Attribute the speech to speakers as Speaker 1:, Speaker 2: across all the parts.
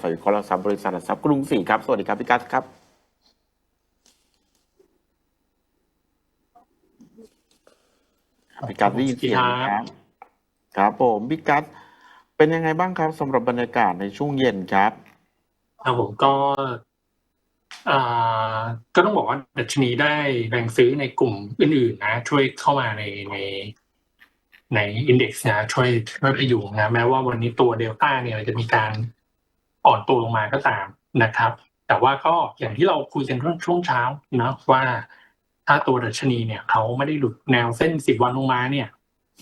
Speaker 1: ฝ่ายวิเคราะห์หลักทรัพย์บริษัทหลักทรัพย์กรุงศรีครับ สวัสดีครับพี่กัสครับ พี่กัสได้ยินเสียงไหมครับ ครับผมพี่กัสเป็นยังไงบ้างครับสำหรับบรรยากาศในช่วงเย็นครับ
Speaker 2: ครับผมก็อ่าก็ต้องบอกว่าดัชนีได้แบ่งซื้อในกลุ่มอื่นๆนะ ช่วยเข้ามาในในในอินเด็กซ์นะช่วยช่วยพยุงนะแม้ว่าวันนี้ตัวเดลต้าเนี่ยจะมีการ อ่อนตัวลงมาก็ตามนะครับ แต่ว่าก็อย่างที่เราคุยกันช่วงช่วงเช้านะว่าถ้าตัวดัชนีเนี่ยเขาไม่ได้หลุดแนวเส้นสิบวันลงมาเนี่ย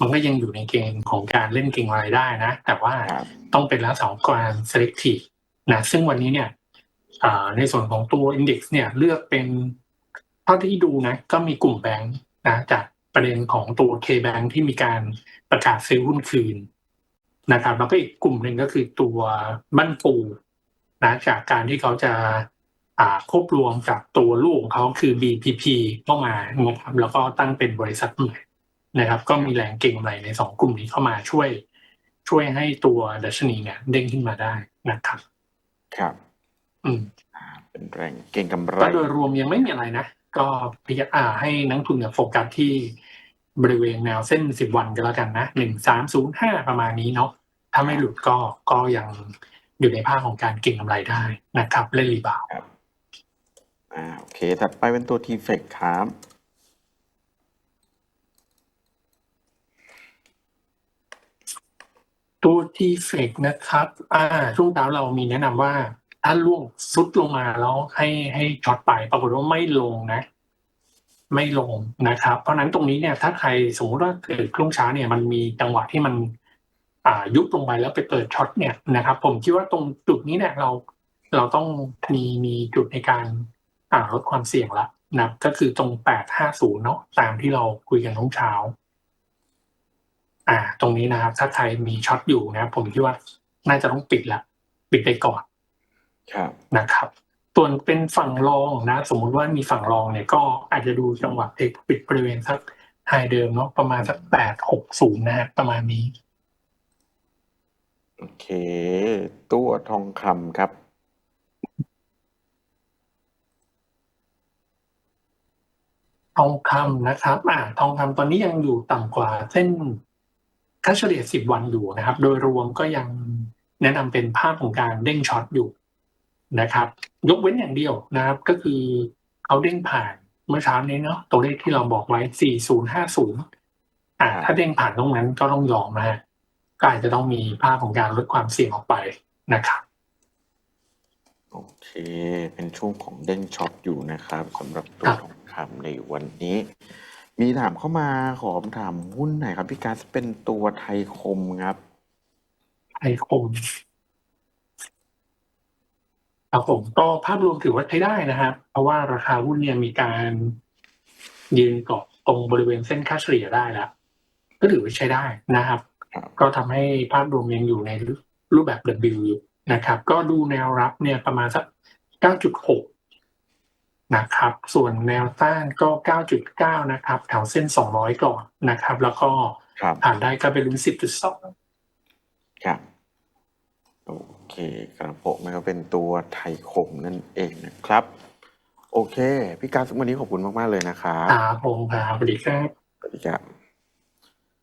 Speaker 2: มันก็ยังอยู่ในเกณฑ์ของการเล่นเก่งรายได้นะ แต่ว่า
Speaker 1: ครับ
Speaker 2: ต้องเป็นลักษณะของการ selective นะซึ่งวันนี้เนี่ยอ่าในส่วนของตัว index เนี่ยเลือกเป็นเท่าที่ดูนะก็มีกลุ่มแบงค์นะจากประเด็นของตัว K-Bank ที่มีการประกาศซื้อหุ้นคืน นะครับ แล้วก็อีกกลุ่มหนึ่งก็คือตัวบ้านปูนะจากการที่เขาจะอ่าควบรวมกับตัวลูกของเขาคือ BPP เข้ามานะครับแล้วก็ตั้งเป็นบริษัทใหม่นะครับ ก็มีแรงเก่งกำไรในสองกลุ่มนี้เข้ามาช่วย ช่วยให้ตัวดัชนีเนี่ยเด้งขึ้นมาได้นะครับ
Speaker 1: ครับ
Speaker 2: อืม
Speaker 1: อ่าเป็นแรงเก่งกำไร
Speaker 2: ก็โดยรวมยังไม่มีอะไรนะ ก็พยายามอ่าให้นักทุนเนี่ยโฟกัสที่ บริเวณแนวเส้นสิบวันก็แล้วกันนะหนึ่งสามศูนย์ห้าประมาณนี้เนาะถ้าไม่หลุดก็ก็ยังอยู่ในภาคของการเก็งกำไรได้นะครับเล่นรีบาวด์
Speaker 1: อ่าโอเคถัดไปเป็นตัวทีเฟกครับ
Speaker 2: ตัวทีเฟกนะครับ อ่า ช่วงเช้าเรามีแนะนำว่า ถ้าล่วงซุดลงมาแล้วให้ให้ช็อตไป ปรากฏว่าไม่ลงนะ ไม่ลงนะครับ เพราะฉะนั้นตรงนี้เนี่ยถ้าใครสมมติว่าเกิดช่วงเช้าเนี่ยมันมีจังหวะที่มันอ่ายุบลงไปแล้วไปเปิดช็อตเนี่ยนะครับ ผมคิดว่าตรงจุดนี้เนี่ยเราเราต้องมีมีจุดในการอ่าลดความเสี่ยงละนะก็คือตรงแปดห้าศูนย์เนาะตามที่เราคุยกันช่วงเช้า อ่า ตรงนี้นะครับ ถ้าใครมีช็อตอยู่นะ ผมคิดว่าน่าจะต้องปิดละ ปิดไปก่อน
Speaker 1: ครับ
Speaker 2: นะครับ ส่วนเป็นฝั่งรองนะ สมมุติว่ามีฝั่งรองเนี่ยก็อาจจะดูจังหวะเอกปิดบริเวณสักไฮเดิมเนาะประมาณสักแปดหกศูนย์นะฮะประมาณนี้
Speaker 1: โอเค ตัวทองคำครับ
Speaker 2: ทองคำนะครับ อ่า ทองคำตอนนี้ยังอยู่ต่ำกว่าเส้นค่าเฉลี่ย10วันอยู่นะครับ โดยรวมก็ยังแนะนำเป็นภาพของการเด้งช็อตอยู่ นะครับ ยกเว้นอย่างเดียวนะครับ ก็คือเขาเด้งผ่านเมื่อเช้านี้เนาะตัวเลขที่เราบอกไว้ 4050 อ่า ถ้าเด้งผ่านตรงนั้นก็ต้องยอมนะฮะก็อาจจะต้องมีภาพของการลดความเสี่ยงออกไปนะครับ
Speaker 1: โอเค เป็นช่วงของเด้งช็อตอยู่นะครับสำหรับตัว
Speaker 2: ครับ
Speaker 1: ทองคำในวันนี้ มีถามเข้ามาขอถามหุ้นไหนครับ พี่กัสเป็นตัวไทยคมครับ
Speaker 2: ไทยคม ครับผมก็ภาพรวมถือว่าใช้ได้นะครับ เพราะว่าราคาหุ้นเนี่ยมีการยืนเกาะตรงบริเวณเส้นค่าเฉลี่ยได้แล้ว ก็ถือว่าใช้ได้นะครับ
Speaker 1: ครับ
Speaker 2: ก็ทำให้ภาพรวมยังอยู่ในรูปแบบ W อยู่นะครับ ก็ดูแนวรับเนี่ยประมาณสัก 9.6 นะครับ ส่วนแนวต้านก็ 9.9 นะครับแถวเส้น 200 ก่อนนะครับ แล้วก็
Speaker 1: ครับ
Speaker 2: ผ่านได้ก็เป็นลุ้น10.2
Speaker 1: ครับ โอเคครับผมนะครับเป็นตัวไทยคมนั่นเองนะครับ โอเค พี่กัสวันนี้ขอบคุณมาก ๆ เลยนะครับ
Speaker 2: ครับผมครับสวัสดีครับ
Speaker 1: สวัสดีครับ